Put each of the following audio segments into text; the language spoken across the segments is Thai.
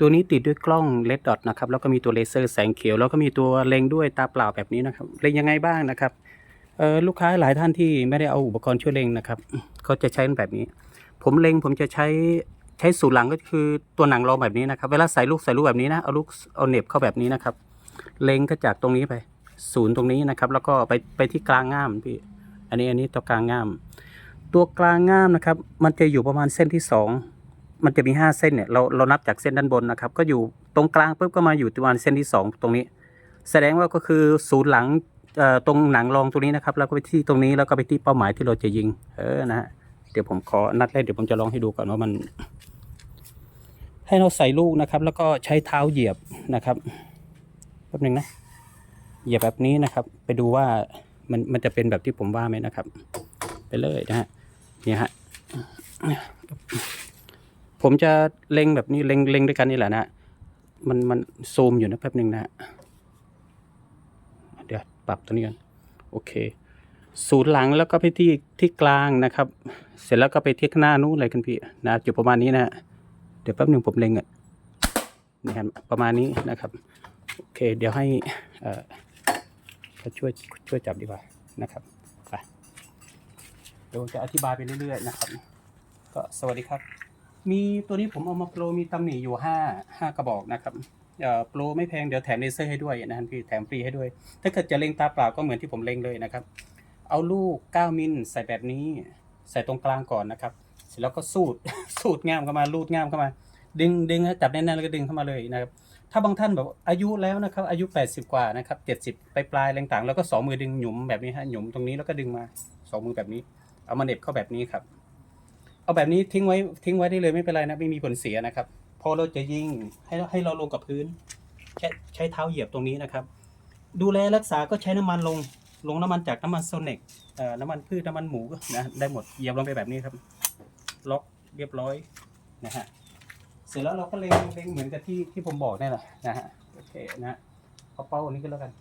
ตัวนี้ติดด้วยกล้องเลดดอทนะครับแล้วก็มีตัวเลเซอร์แสงเขียว แล้วก็มีตัวเล็งด้วยตาเปล่าแบบนี้นะครับเล็งยังไงบ้างนะครับลูกค้าหลายท่านที่ไม่ได้เอาอุปกรณ์ช่วยเล็งนะครับเขาจะใช้แบบนี้ ผมเล็งผมจะใช้ใช้สูตรหลังก็คือตัวหนังรองแบบนี้นะครับ เวลาใส่ลูกใส่ลูกแบบนี้นะเอาลูกเอาเน็บเข้าแบบนี้นะครับ เล็งก็จากตรงนี้ไปศูนย์ตรงนี้นะครับ แล้วก็ไปไปที่กลางง่ามพี่อันนี้อันนี้ตัวกลางง่าม ตัวกลางง่ามนะครับ มันจะอยู่ประมาณเส้นที่สอง มันจะมีห้าเส้นเนี่ยเราเรานับจากเส้นด้านบนนะครับ ก็อยู่ตรงกลางปุ๊บก็มาอยู่ประมาณเส้นที่สองตรงนี้ แสดงว่าก็คือศูนย์หลังตรงหนังรองตรงนี้นะครับ แล้วก็ไปที่ตรงนี้แล้วก็ไปที่เป้าหมายที่เราจะยิง เออนะฮะเดี๋ยวผมขอนัดแรกเดี๋ยวผมจะลองให้ดูก่อนว่ามัน ให้เราใส่ลูกนะครับ แล้วก็ใช้เท้าเหยียบนะครับแป๊บหนึงนะเหยียบแบบนี้นะครับ ไปดูว่ามันมันจะเป็นแบบที่ผมว่าไหมนะครับ ไปเลยนะฮะเนี่ยฮะ ผมจะเล็งแบบนี้เล็งเล็งด้วยกันนี่แหละนะมันมันซูมอยู่นะแป๊บหนึ่งนะฮะเดี๋ยวปรับตัวนี้กันโอเค ศูนย์หลังแล้วก็ไปที่ที่กลางนะครับ เสร็จแล้วก็ไปที่ข้างหน้านู้นเลยกันพี่นะอยู่ประมาณนี้นะฮะเดี๋ยวแป๊บหนึ่งผมเล็งอะนี่ครับประมาณนี้นะครับโอเค เดี๋ยวให้เอ่อเขาช่วยช่วยจับดีกว่านะครับไปเดี๋ยวจะอธิบายไปเรื่อยๆนะครับ ก็สวัสดีครับ มีตัวนี้ผมเอามาโปรมีตำหนิอยู่ห้าห้ากระบอกนะครับเอ่อโปรไม่แพงเดี๋ยวแถมเลเซอร์ให้ด้วยนะครับพี่แถมฟรีให้ด้วย ถ้าเกิดจะเล็งตาเปล่าก็เหมือนที่ผมเล็งเลยนะครับ เอาลูก 9 มิลใส่แบบนี้ ใส่ตรงกลางก่อนนะครับ เสร็จแล้วก็สูดสูดง่ามเข้ามาลูดง่ามเข้ามา ดึงดึงจับแน่นๆแล้วก็ดึงเข้ามาเลยนะครับถ้าบางท่านแบบอายุแล้วนะครับอายุ 80 กว่านะครับ70ไปปลายแรงต่างแล้วก็สองมือดึงหยุมแบบนี้ฮะหยุมตรงนี้แล้วก็ดึงมาสองมือแบบนี้ เอามาเน็บเข้าแบบนี้ครับ เอาแบบนี้ทิ้งไว้ทิ้งไว้ได้เลยไม่เป็นไรนะไม่มีผลเสียนะครับพอเราจะยิงให้ให้เราลงกับพื้น ใช้ใช้เท้าเหยียบตรงนี้นะครับ ดูแลรักษาก็ใช้น้ำมันลงลงน้ำมันจากน้ำมันโซเนกเอ่อน้ำมันพืชน้ำมันหมูนะได้หมดเหยียบลงไปแบบนี้ครับ ล็อกเรียบร้อยนะฮะเสร็จแล้วเราก็เล็งเล็งเหมือนกับที่ที่ผมบอกนี่แหละนะฮะโอเคนะฮะเอาเป้าอันนี้ก็แล้วกัน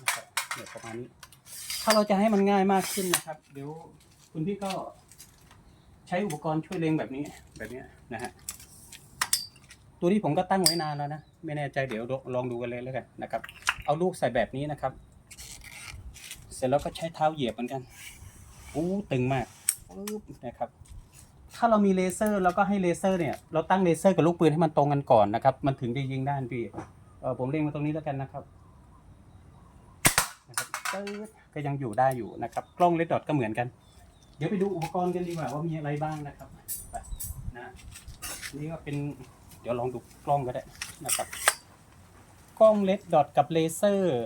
นะครับเดี๋ยวประมาณนี้ ถ้าเราจะให้มันง่ายมากขึ้นนะครับ เดี๋ยวคุณพี่ก็ ใช้อุปกรณ์ช่วยเล็งแบบนี้แบบนี้นะฮะตัวนี้ผมก็ตั้งไว้นานแล้วนะ ไม่แน่ใจเดี๋ยวลองดูกันเลยแล้วกันนะครับ เอาลูกใส่แบบนี้นะครับ เสร็จแล้วก็ใช้เท้าเหยียบเหมือนกันอู้ตึงมากปุ๊บนะครับ ถ้าเรามีเลเซอร์เราก็ให้เลเซอร์เนี่ย เราตั้งเลเซอร์กับลูกปืนให้มันตรงกันก่อนนะครับ มันถึงจะยิงได้นะพี่เออผมเล็งมาตรงนี้แล้วกันนะครับนะครับก็ยังอยู่ได้อยู่นะครับ กล้องเลดดอทก็เหมือนกัน ดี๋ยวไปดูอุปกรณ์กันดีกว่าว่ามีอะไรบ้างนะครับไปนะนี่ก็เป็นเดี๋ยวลองดูกล้องก็ได้นะครับ กล้องเลดดอทกับเลเซอร์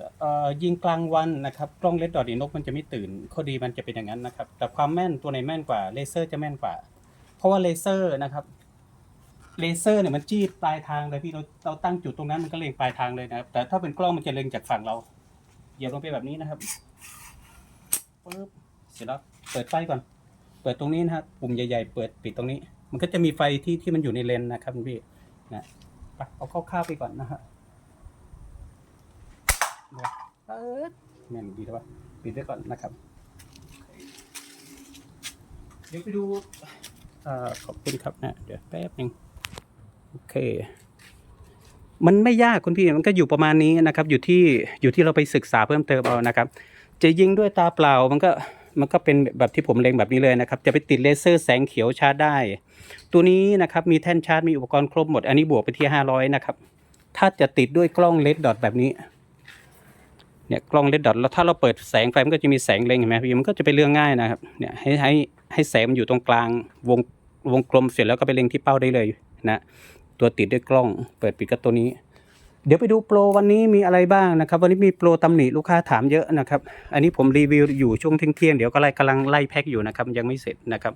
ยิงกลางวันนะครับ กล้องเลดดอทนี่นกมันจะไม่ตื่นข้อดีมันจะเป็นอย่างนั้นนะครับ แต่ความแม่นตัวไหนแม่นกว่าเลเซอร์จะแม่นกว่า เพราะว่าเลเซอร์นะครับเลเซอร์เนี่ยมันจี้ปลายทางเลยพี่เราเราตั้งจุดตรงนั้นมันก็เล็งปลายทางเลยนะครับ แต่ถ้าเป็นกล้องมันจะเล็งจากฝั่งเราเหยียบลงไปแบบนี้นะครับปึ๊บเสร็จแล้ว เปิดไฟก่อน เปิดตรงนี้นะครับปุ่มใหญ่ ๆ เปิดปิดตรงนี้ มันก็จะมีไฟที่ที่มันอยู่ในเลนนะครับคุณพี่นะเอาคร่าวๆไปก่อนนะฮะเปิดแม่นดีแล้ววะปิดไว้ก่อนนะครับ เดี๋ยวไปดูอขอบคุณครับนะเดี๋ยวแป๊บหนึ่งโอเค มันไม่ยากคุณพี่มันก็อยู่ประมาณนี้นะครับ อยู่ที่อยู่ที่เราไปศึกษาเพิ่มเติมเอานะครับ จะยิงด้วยตาเปล่ามันก็ มันก็เป็นแบบที่ผมเล็งแบบนี้เลยนะครับ จะไปติดเลเซอร์แสงเขียวชาร์จได้ ตัวนี้นะครับมีแท่นชาร์จมีอุปกรณ์ครบหมด อันนี้บวกไปที่ 500 นะครับ ถ้าจะติดด้วยกล้องเลดดอทแบบนี้ เนี่ยกล้องเลดดอทแล้วถ้าเราเปิดแสงไฟมันก็จะมีแสงเล็งเห็นไหมพี่มันก็จะเป็นเรื่องง่ายนะครับ เนี่ยให้ให้ให้แสงมันอยู่ตรงกลางวงวงกลมเสร็จแล้วก็ไปเล็งที่เป้าได้เลยนะ ตัวติดด้วยกล้อง เปิดปิดก็ตัวนี้ เดี๋ยวไปดูโปรวันนี้มีอะไรบ้างนะครับ วันนี้มีโปรตำหนิลูกค้าถามเยอะนะครับ อันนี้ผมรีวิวอยู่ช่วงเที่ยงเดี๋ยวก็ไล่กำลังไล่แพ็คอยู่นะครับยังไม่เสร็จนะครับ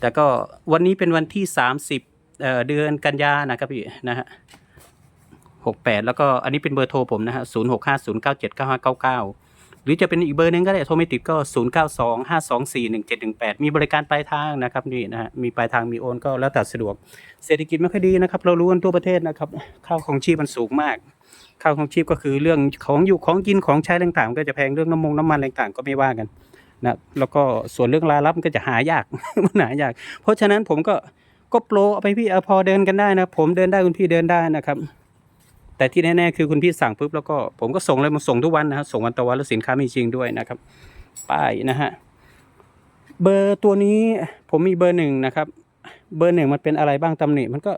แต่ก็วันนี้เป็นวันที่ 30เเดือนกันยานะครับพี่นะฮะหกแปดแล้วก็อันนี้เป็นเบอร์โทรผมนะฮะศูนย์หกห้าศูนย์เก้าเจ็ดเก้าห้าเก้าเก้า หรือจะเป็นอีกเบอร์หนึงก็ได้โทรไม่ติดก็ 0925241718 มีบริการปลายทางนะครับนี่นะฮะมีปลายทางมีโอนก็แล้วแต่สะดวก เศรษฐกิจไม่ค่อยดีนะครับ เรารู้กันทั่วประเทศนะครับค่าวของชีพมันสูงมากค่าวของชีพก็คือเรื่องของอยู่ของกินของใช้ต่างๆ ก็จะแพงเรื่องน้ำมงน้ำมันต่างๆ ก็ไม่ว่ากันนะแล้วก็ส่วนเรื่องรายรับมันก็จะหายากมันหายาก เพราะฉะนั้นผมก็ก็โปรเอาไปพี่อพอเดินกันได้นะ ผมเดินได้คุณพี่เดินได้นะครับ แต่ที่แน่ๆคือคุณพี่สั่งปุ๊บแล้วก็ผมก็ส่งเลยมาส่งทุกวันนะครับส่งวันต่อวันแล้วสินค้ามีจริงด้วยนะครับ ป้ายนะฮะเบอร์ตัวนี้ผมมีเบอร์หนึ่งนะครับ เบอร์หนึ่งมันเป็นอะไรบ้างตำหนิมันก็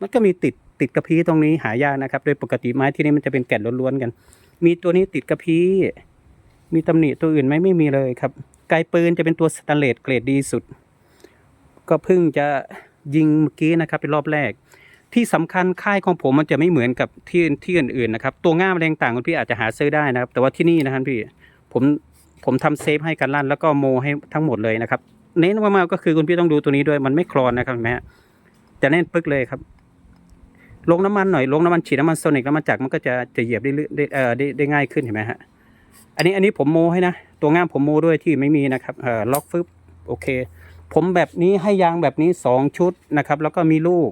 มันก็มีติดติดกระพี้ตรงนี้หายากนะครับ โดยปกติไม้ที่นี่มันจะเป็นแก่นล้วนๆกัน มีตัวนี้ติดกระพี้มีตำหนิตัวอื่นไหมไม่มีเลยครับไกลปืนจะเป็นตัวสแตนเลสเกรดดีสุด ก็เพิ่งจะยิงเมื่อกี้นะครับเป็นรอบแรก ที่สำคัญค่ายของผมมันจะไม่เหมือนกับที่ที่อื่นๆนะครับ ตัวง่ามอะไรต่างคุณพี่อาจจะหาซื้อได้นะครับ แต่ว่าที่นี่นะครับพี่ผมผมทำเซฟให้กันลั่นแล้วก็โมให้ทั้งหมดเลยนะครับ เน้นมากๆก็คือคุณพี่ต้องดูตัวนี้ด้วยมันไม่คลอนนะครับเห็นไหมฮะจะแน่นปึ๊กเลยครับ ลงน้ำมันหน่อยลงน้ำมันฉีดน้ำมันโซนิกน้ำมันจักรมันก็จะจะเหยียบได้ลื่นได้เอ่อได้ได้ง่ายขึ้นเห็นไหมฮะอันนี้อันนี้ผมโมให้นะตัวง่ามผมโมด้วยที่ไม่มีนะครับเอ่อล็อกฟึบโอเค ผมแบบนี้ให้ยางแบบนี้สองชุดนะครับ แล้วก็มีลูก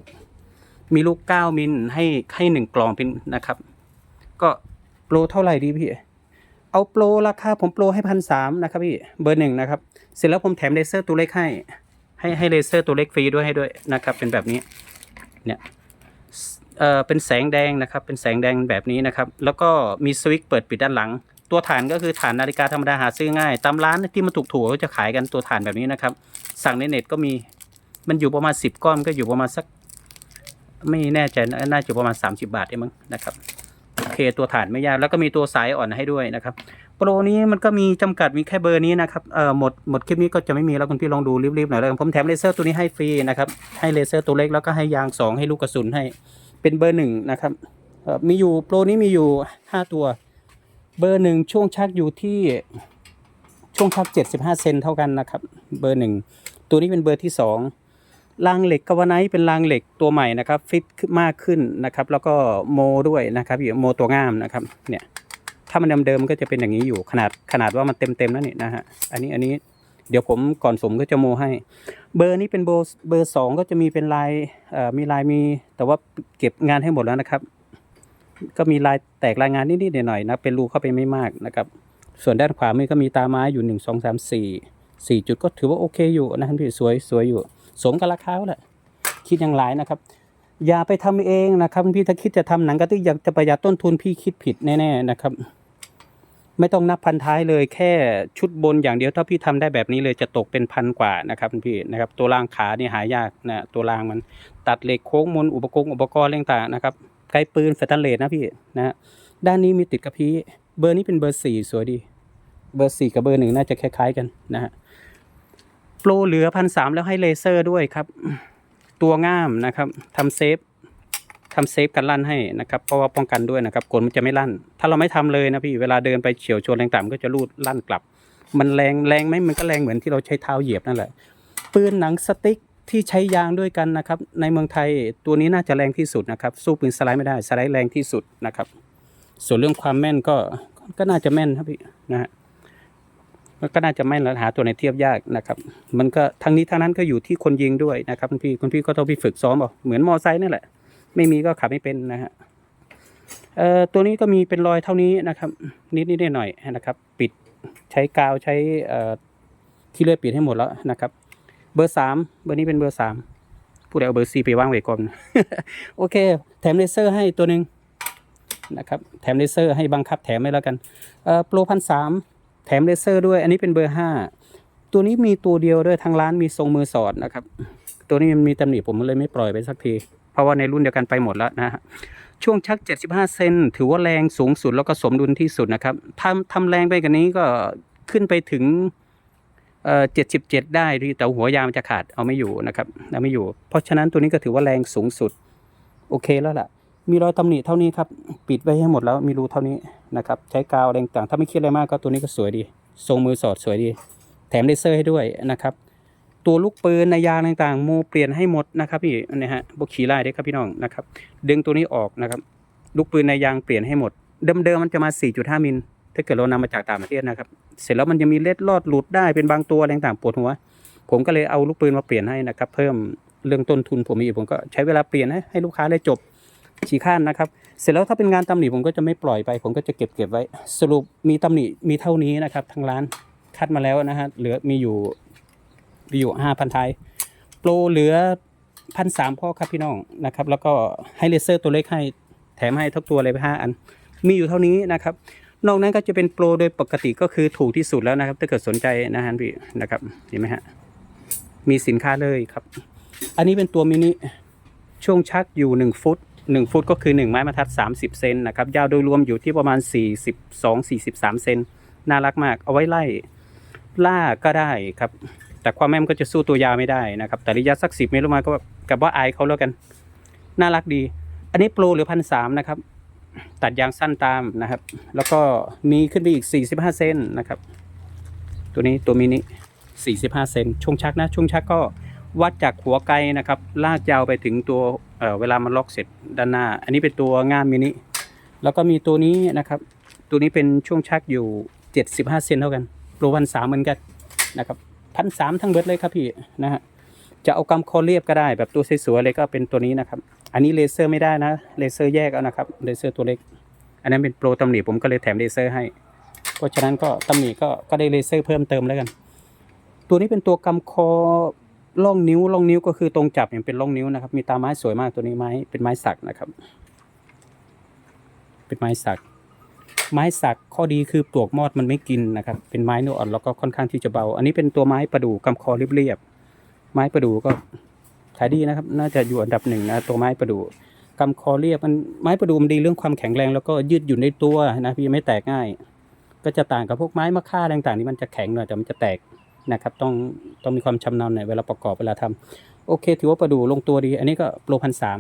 มีลูกเก้ามิลให้ให้หนึ่งกล่องเป็นนะครับ ก็โปรเท่าไหร่ดีพี่ เอาโปรราคาผมโปรให้พันสามนะครับพี่เบอร์หนึ่งนะครับ เสร็จแล้วผมแถมเลเซอร์ตัวเล็กให้ ให้ให้เลเซอร์ตัวเล็กฟรีด้วยให้ด้วยนะครับ เป็นแบบนี้เนี่ยเอ่อเป็นแสงแดงนะครับ เป็นแสงแดงแบบนี้นะครับ แล้วก็มีสวิตช์เปิดปิดด้านหลัง ตัวฐานก็คือฐานนาฬิกาธรรมดาหาซื้อง่าย ตามร้านที่มันถูกถูกเขาจะขายกันตัวฐานแบบนี้นะครับ สั่งในเน็ตก็มีมันอยู่ประมาณสิบก้อนก็อยู่ประมาณสัก ไม่แน่ใจน่าจะประมาณ 30 บาทเองมั้งนะครับโอเคตัวฐานไม่ยากแล้วก็มีตัวสายอ่อนให้ด้วยนะครับโปรนี้มันก็มีจำกัดมีแค่เบอร์นี้นะครับเอ่อหมดหมดคลิปนี้ก็จะไม่มีแล้วคุณพี่ลองดูรีบๆหน่อยแล้วกันผมแถมเลเซอร์ตัวนี้ให้ฟรีนะครับให้เลเซอร์ตัวเล็กแล้วก็ให้ยางสองให้ลูกกระสุนให้เป็นเบอร์หนึ่งนะครับเอ่อมีอยู่โปรนี้มีอยู่ห้าตัวเบอร์หนึ่งช่วงชักอยู่ที่ช่วงชักเจ็ดสิบห้าเซนเท่ากันนะครับเบอร์หนึ่งตัวนี้เป็นเบอร์ที่สอง รางเหล็กกาวไนเป็นรางเหล็กตัวใหม่นะครับ ฟิตมากขึ้นนะครับ แล้วก็โมด้วยนะครับอยู่โมตัวง่ามนะครับเนี่ยถ้ามันเดิมๆก็จะเป็นอย่างนี้อยู่ขนาดขนาดว่ามันเต็มๆแล้วนี่นะฮะอันนี้อันนี้เดี๋ยวผมก่อนสมก็จะโมให้ เบอร์นี้เป็นเบอร์เบอร์สองก็จะมีเป็นลายเอ่อมีลายมี แต่ว่าเก็บงานให้หมดแล้วนะครับ ก็มีลายแตกลายงานนิดๆหน่อยๆนะเป็นรูเข้าไปไม่มากนะครับ ส่วนด้านขวามือก็มีตาไม้อยู่หนึ่งสองสามสี่สี่จุดก็ถือว่าโอเคอยู่นะครับพี่สวยสวยอยู่ สมกับราคาแหละคิดอย่างไรนะครับ อย่าไปทำเองนะครับพี่ถ้าคิดจะทำหนังกะติอยากจะประหยัดต้นทุนพี่คิดผิดแน่ๆนะครับ ไม่ต้องนับพันท้ายเลยแค่ชุดบนอย่างเดียวถ้าพี่ทำได้แบบนี้เลยจะตกเป็นพันกว่านะครับพี่นะครับ ตัวรางขานี่หายากนะตัวรางมันตัดเหล็กโค้งมนอุปกรณ์อุปกรณ์อะไรต่างๆนะครับไกลปืนสแตนเลสนะพี่นะฮะด้านนี้มีติดกระพี้เบอร์นี้เป็นเบอร์สี่สวยดี เบอร์สี่กับเบอร์หนึ่งน่าจะคล้ายๆกันนะฮะ โปรเหลือพันสามแล้วให้เลเซอร์ด้วยครับ ตัวง่ามนะครับทำเซฟทำเซฟกันลั่นให้นะครับ เพราะว่าป้องกันด้วยนะครับกลมันจะไม่ลั่น ถ้าเราไม่ทำเลยนะพี่เวลาเดินไปเฉียวชนแรงต่ำก็จะรูดลั่นกลับ มันแรงแรงไหมมันก็แรงเหมือนที่เราใช้เท้าเหยียบนั่นแหละปืนหนังสติ๊กที่ใช้ยางด้วยกันนะครับ ในเมืองไทยตัวนี้น่าจะแรงที่สุดนะครับ สู้ปืนสไลด์ไม่ได้สไลด์แรงที่สุดนะครับ ส่วนเรื่องความแม่นก็ก็น่าจะแม่นครับพี่นะฮะ มันก็น่าจะไม่หาตัวไหนเทียบยากนะครับ มันก็ทั้งนี้ทั้งนั้นก็อยู่ที่คนยิงด้วยนะครับคุณพี่คุณพี่ก็ต้องไปฝึกซ้อมเอาเหมือนมอไซค์นั่นแหละ ไม่มีก็ขับไม่เป็นนะฮะเอ่อตัวนี้ก็มีเป็นรอยเท่านี้นะครับ นิดนิดหน่อยนะครับ ปิดใช้กาวใช้เอ่อที่เลื่อยปิดให้หมดแล้วนะครับ เบอร์สามเบอร์นี้เป็นเบอร์สามผู้ใดเอาเบอร์สี่ไปว่างไว้ก่อนโอเค แถมเลเซอร์ให้ตัวหนึ่งนะครับ แถมเลเซอร์ให้บังคับแถมให้แล้วกันเอ่อโปรพันสาม แถมเลเซอร์ด้วย อันนี้เป็นเบอร์ห้าตัวนี้มีตัวเดียวด้วยทางร้านมีทรงมือสอดนะครับ ตัวนี้มันมีตำหนิผมเลยไม่ปล่อยไปสักที เพราะว่าในรุ่นเดียวกันไปหมดแล้วนะฮะช่วงชัก 75 เซนถือว่าแรงสูงสุดแล้วก็สมดุลที่สุดนะครับทำทำแรงไปกว่านี้ก็ขึ้นไปถึงเอ่อ77ได้แต่หัวยางมันจะขาดเอาไม่อยู่นะครับเอาไม่อยู่ เพราะฉะนั้นตัวนี้ก็ถือว่าแรงสูงสุด โอเคแล้วล่ะ มีรอยตำหนิเท่านี้ครับ ปิดไว้ให้หมดแล้วมีรูเท่านี้นะครับ ใช้กาวอะไรต่างถ้าไม่คิดอะไรมากก็ตัวนี้ก็สวยดี ทรงมือสอดสวยดี แถมเลเซอร์ให้ด้วยนะครับ ตัวลูกปืนในยางต่างๆโมเปลี่ยนให้หมดนะครับพี่นี่ฮะบกขี่ไล่ได้ครับพี่น้องนะครับดึงตัวนี้ออกนะครับ ลูกปืนในยางเปลี่ยนให้หมด เดิมๆมันจะมา 4.5 มิลถ้าเกิดเรานำมาจากต่างประเทศนะครับ เสร็จแล้วมันจะมีเล็ดลอดหลุดได้เป็นบางตัวอะไรต่างปวดหัว ผมก็เลยเอาลูกปืนมาเปลี่ยนให้นะครับ เพิ่มเรื่องต้นทุนผมอีกผมก็ใช้เวลาเปลี่ยนให้ให้ลูกค้าได้จบ ฉีข้านนะครับ เสร็จแล้วถ้าเป็นงานตำหนิผมก็จะไม่ปล่อยไป ผมก็จะเก็บเก็บไว้ สรุปมีตำหนิมีเท่านี้นะครับทางร้านคัดมาแล้วนะฮะเหลือมีอยู่มีอยู่ห้าพันไทยโปรเหลือพันสามพ่อครับพี่น้องนะครับ แล้วก็ให้เลเซอร์ตัวเล็กให้แถมให้ทุกตัวเลยไปห้าอัน มีอยู่เท่านี้นะครับนอกนั้นก็จะเป็นโปรโดยปกติก็คือถูกที่สุดแล้วนะครับ ถ้าเกิดสนใจนะฮะพี่นะครับเห็นไหมฮะมีสินค้าเลยครับ อันนี้เป็นตัวมินิช่วงชักอยู่ 1 ฟุต 1 ฟุตก็คือ 1 ไม้บรรทัด 30 เซนนะครับ ยาวโดยรวมอยู่ที่ประมาณ 42-43 เซนน่ารักมาก เอาไว้ไล่ล่าก็ได้ครับ แต่ความแม่มก็จะสู้ตัวยาวไม่ได้นะครับ แต่ระยะสัก 10 เมตรลงมาก็กับว่าอายเขาแล้วกัน น่ารักดี อันนี้โปรหรือพันสามนะครับ ตัดยางสั้นตามนะครับ แล้วก็มีขึ้นไปอีก 45 เซนนะครับ ตัวนี้ตัวมินิ45 เซนช่วงชักนะช่วงชักก็วัดจากหัวไกลนะครับ ลากยาวไปถึงตัว เออเวลามันล็อกเสร็จด้านหน้า อันนี้เป็นตัวง่ามมินิแล้วก็มีตัวนี้นะครับ ตัวนี้เป็นช่วงชักอยู่ 75 เซนเท่ากันโปรพันสามเหมือนกันนะครับพันสามทั้งเบิดเลยครับพี่นะฮะจะเอากำคอเรียบก็ได้ แบบตัวสวยๆเลยก็เป็นตัวนี้นะครับ อันนี้เลเซอร์ไม่ได้นะเลเซอร์แยกเอานะครับเลเซอร์ตัวเล็ก อันนั้นเป็นโปรตำหนิผมก็เลยแถมเลเซอร์ให้ เพราะฉะนั้นก็ตำหนิก็ก็ได้เลเซอร์เพิ่มเติมแล้วกัน ตัวนี้เป็นตัวกำคอ ล่องนิ้วล่องนิ้วก็คือตรงจับอย่างเป็นล่องนิ้วนะครับ มีตาไม้สวยมากตัวนี้ไม้เป็นไม้สักนะครับ เป็นไม้สัก ไม้สักข้อดีคือปลวกมอดมันไม่กินนะครับ เป็นไม้เนื้ออ่อนแล้วก็ค่อนข้างที่จะเบา อันนี้เป็นตัวไม้ประดู่กำคอเรียบๆไม้ประดู่ก็ขายดีนะครับ น่าจะอยู่อันดับหนึ่งนะตัวไม้ประดู่กำคอเรียบมันไม้ประดู่มันดีเรื่องความแข็งแรง แล้วก็ยืดหยุ่นในตัวนะพี่ไม่แตกง่าย ก็จะต่างกับพวกไม้มะค่าต่างๆนี่มันจะแข็งหน่อยแต่มันจะแตก นะครับต้องต้องมีความชำนาญหน่อยเวลาประกอบเวลาทำโอเค ถือว่าประดู่ลงตัวดี อันนี้ก็โปรพันสาม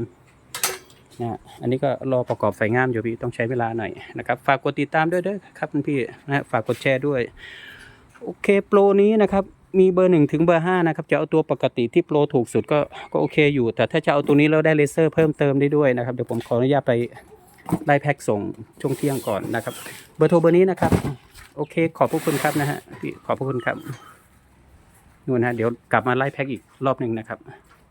นะฮะอันนี้ก็รอประกอบไฟงามอยู่พี่ต้องใช้เวลาหน่อยนะครับฝากกดติดตามด้วยด้อครับพี่นะฮะฝากกดแชร์ด้วย โอเคโปรนี้นะครับมีเบอร์หนึ่งถึงเบอร์ห้านะครับจะเอาตัวปกติที่โปรถูกสุดก็ก็โอเคอยู่ แต่ถ้าจะเอาตัวนี้แล้วได้เลเซอร์เพิ่มเติมได้ด้วยนะครับเดี๋ยวผมขออนุญาตไปไล่แพ็คส่งช่วงเที่ยงก่อนนะครับ เบอร์โทรเบอร์นี้นะครับ โอเค ขอบพระคุณครับนะฮะพี่ขอบพระคุณครับ นู่นนะฮะเดี๋ยวกลับมาไล่แพ็กอีกรอบหนึ่งนะครับ